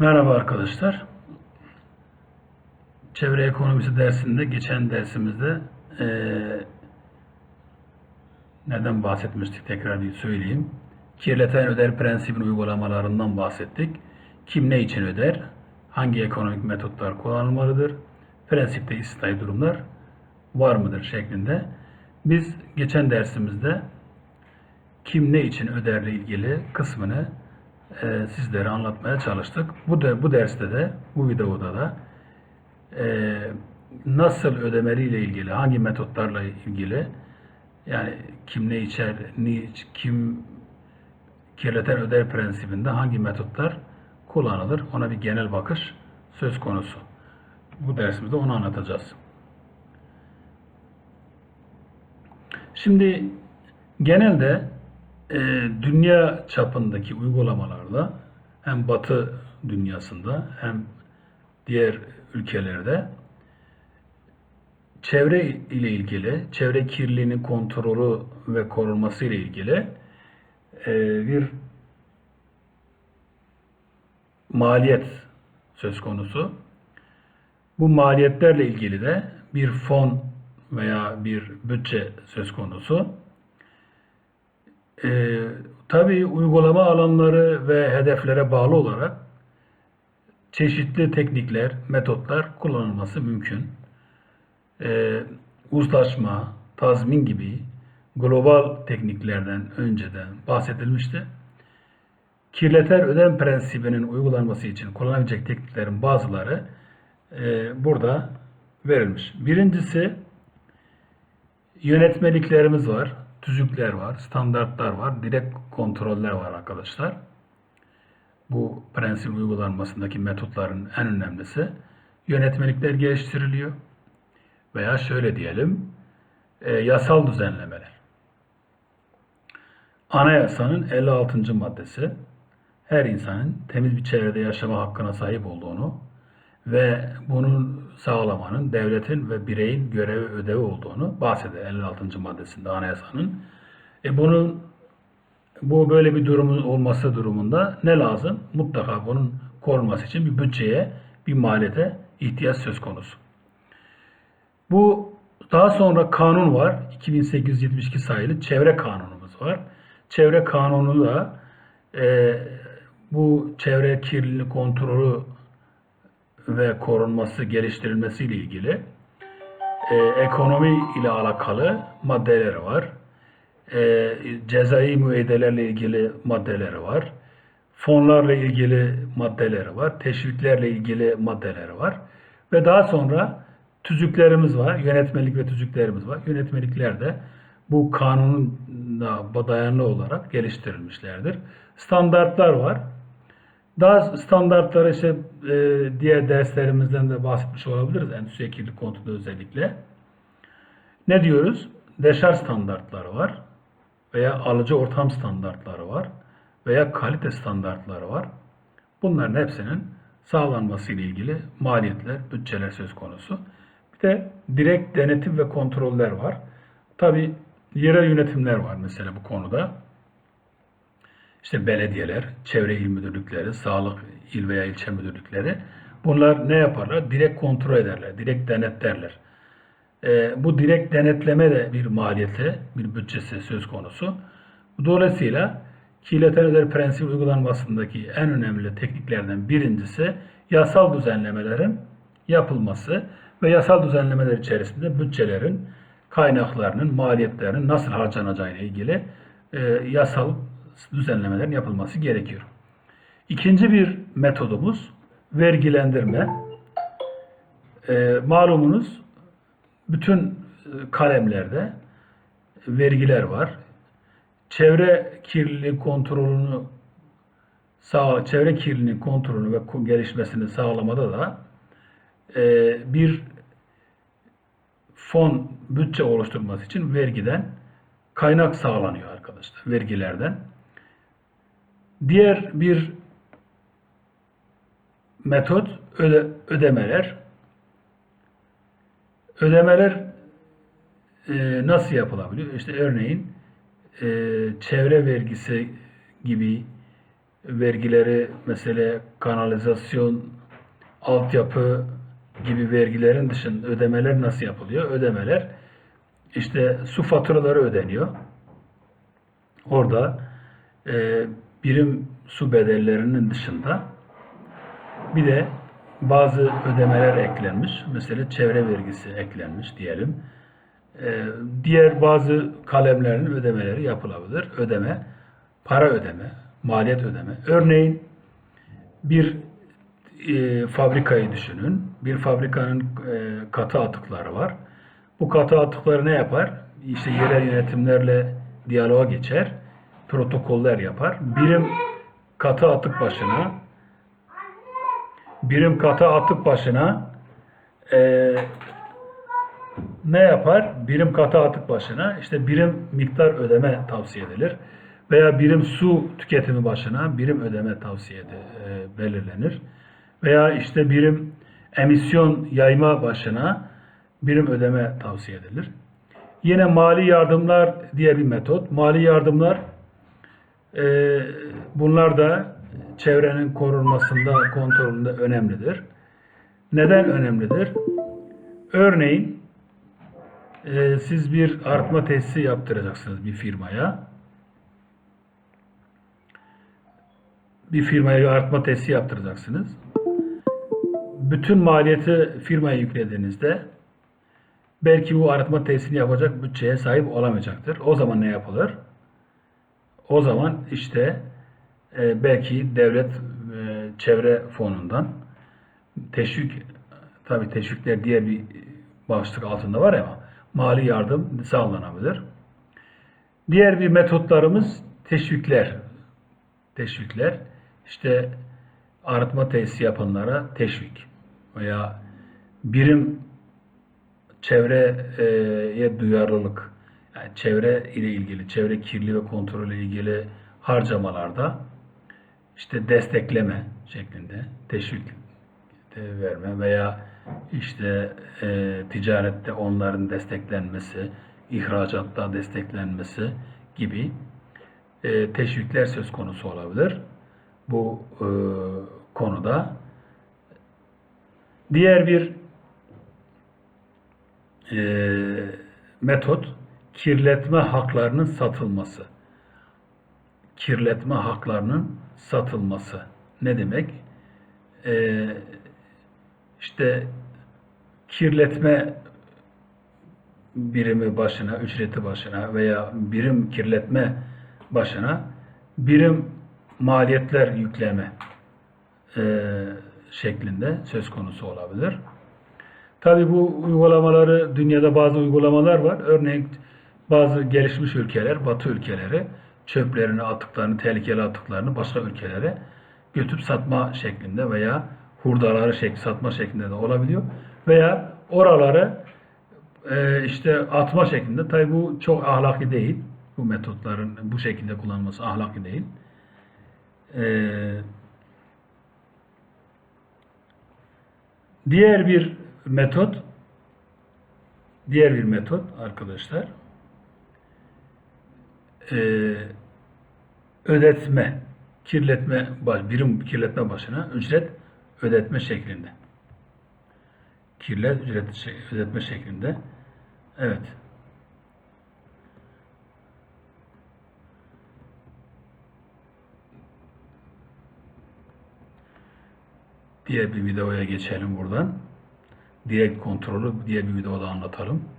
Merhaba arkadaşlar. Çevre ekonomisi dersinde geçen dersimizde eee, neden bahsetmiştik tekrar bir söyleyeyim. Kirleten öder prensibin uygulamalarından bahsettik. Kim ne için öder? Hangi ekonomik metotlar kullanılmalıdır? Prensipte istisnai durumlar var mıdır şeklinde. Biz geçen dersimizde kim ne için öderle ilgili kısmını e, sizlere anlatmaya çalıştık. Bu da bu derste de bu videoda da e, nasıl ödemeliyle ilgili, hangi metotlarla ilgili yani kim ne içer, ni, kim kirleten öder prensibinde hangi metotlar kullanılır ona bir genel bakış söz konusu. Bu dersimizde onu anlatacağız. Şimdi genelde e, dünya çapındaki uygulamalarda hem Batı dünyasında hem diğer ülkelerde çevre ile ilgili, çevre kirliliğinin kontrolü ve korunması ile ilgili e, bir maliyet söz konusu. Bu maliyetlerle ilgili de bir fon veya bir bütçe söz konusu. Ee, tabii uygulama alanları ve hedeflere bağlı olarak çeşitli teknikler, metotlar kullanılması mümkün. Ee, uzlaşma, tazmin gibi global tekniklerden önceden bahsedilmişti. Kirleter ödem prensibinin uygulanması için kullanabilecek tekniklerin bazıları e, burada verilmiş. Birincisi yönetmeliklerimiz var, tüzükler var, standartlar var, direkt kontroller var arkadaşlar. Bu prensip uygulanmasındaki metotların en önemlisi yönetmelikler geliştiriliyor veya şöyle diyelim e, yasal düzenlemeler. Anayasanın 56. maddesi her insanın temiz bir çevrede yaşama hakkına sahip olduğunu ve bunun sağlamanın devletin ve bireyin görevi ödevi olduğunu bahseder 56. maddesinde anayasanın. E bunun bu böyle bir durumun olması durumunda ne lazım? Mutlaka bunun korunması için bir bütçeye, bir maliyete ihtiyaç söz konusu. Bu daha sonra kanun var. 2872 sayılı çevre kanunumuz var. Çevre kanunu da e, bu çevre kirliliği kontrolü ve korunması, geliştirilmesi ile ilgili e, ekonomi ile alakalı maddeleri var. E, cezai müeyyidelerle ilgili maddeleri var. Fonlarla ilgili maddeleri var. Teşviklerle ilgili maddeleri var. Ve daha sonra tüzüklerimiz var. Yönetmelik ve tüzüklerimiz var. Yönetmelikler de bu kanunla dayanlı olarak geliştirilmişlerdir. Standartlar var. Daha standartları işte e, diğer derslerimizden de bahsetmiş olabiliriz. Endüstri kirlilik kontrolü özellikle. Ne diyoruz? Deşarj standartları var veya alıcı ortam standartları var veya kalite standartları var. Bunların hepsinin sağlanması ile ilgili maliyetler, bütçeler söz konusu. Bir de direkt denetim ve kontroller var. Tabi yerel yönetimler var mesela bu konuda. İşte belediyeler, çevre il müdürlükleri, sağlık il veya ilçe müdürlükleri bunlar ne yaparlar? Direkt kontrol ederler, direkt denetlerler. E, bu direkt denetleme de bir maliyeti, bir bütçesi söz konusu. Dolayısıyla kirleten öder prensibi uygulanmasındaki en önemli tekniklerden birincisi yasal düzenlemelerin yapılması ve yasal düzenlemeler içerisinde bütçelerin, kaynaklarının, maliyetlerinin nasıl harcanacağıyla ilgili e, yasal düzenlemelerin yapılması gerekiyor. İkinci bir metodumuz vergilendirme. E, malumunuz bütün e, kalemlerde vergiler var. Çevre kirliliği kontrolünü sağ çevre kirliliğinin kontrolünü ve gelişmesini sağlamada da e, bir fon bütçe oluşturması için vergiden kaynak sağlanıyor arkadaşlar. Vergilerden. Diğer bir metot öde, ödemeler. Ödemeler e, nasıl yapılabiliyor? İşte örneğin e, çevre vergisi gibi vergileri mesela kanalizasyon, altyapı gibi vergilerin dışında ödemeler nasıl yapılıyor? Ödemeler işte su faturaları ödeniyor. Orada e, birim su bedellerinin dışında bir de bazı ödemeler eklenmiş. Mesela çevre vergisi eklenmiş diyelim. Ee, diğer bazı kalemlerin ödemeleri yapılabilir. Ödeme, para ödeme, maliyet ödeme. Örneğin bir e, fabrikayı düşünün. Bir fabrikanın e, katı atıkları var. Bu katı atıkları ne yapar? İşte yerel yönetimlerle diyaloğa geçer. Protokoller yapar. Birim katı atık başına birim katı atık başına e, ne yapar? Birim katı atık başına işte birim miktar ödeme tavsiye edilir. Veya birim su tüketimi başına birim ödeme tavsiye ed- e, belirlenir. Veya işte birim emisyon yayma başına birim ödeme tavsiye edilir. Yine mali yardımlar diye bir metot. Mali yardımlar e, bunlar da çevrenin korunmasında, kontrolünde önemlidir. Neden önemlidir? Örneğin e, siz bir arıtma tesisi yaptıracaksınız bir firmaya. Bir firmaya bir arıtma tesisi yaptıracaksınız. Bütün maliyeti firmaya yüklediğinizde belki bu arıtma tesisini yapacak bütçeye sahip olamayacaktır. O zaman ne yapılır? O zaman işte e, belki devlet e, çevre fonundan teşvik tabi teşvikler diğer bir başlık altında var ama mali yardım sağlanabilir. Diğer bir metotlarımız teşvikler. Teşvikler işte arıtma tesisi yapanlara teşvik veya birim çevreye duyarlılık yani çevre ile ilgili, çevre kirliliği ve kontrolü ilgili harcamalarda işte destekleme şeklinde teşvik verme veya işte e, ticarette onların desteklenmesi, ihracatta desteklenmesi gibi e, teşvikler söz konusu olabilir. Bu e, konuda diğer bir e, metot kirletme haklarının satılması. Kirletme haklarının satılması. Ne demek? E, işte kirletme birimi başına, ücreti başına veya birim kirletme başına birim maliyetler yükleme e, şeklinde söz konusu olabilir. Tabi bu uygulamaları, dünyada bazı uygulamalar var. Örneğin bazı gelişmiş ülkeler, batı ülkeleri çöplerini, atıklarını, tehlikeli atıklarını başka ülkelere götürüp satma şeklinde veya hurdaları şek satma şeklinde de olabiliyor. Veya oraları e, işte atma şeklinde. Tabi bu çok ahlaki değil. Bu metotların bu şekilde kullanılması ahlaki değil. Eee Diğer bir metot diğer bir metot arkadaşlar eee, ödetme kirletme birim kirletme başına ücret ödetme şeklinde. Kirlet ücret şey- ödetme şeklinde. Evet. Diğer bir videoya geçelim buradan. Direkt kontrolü diğer bir videoda anlatalım.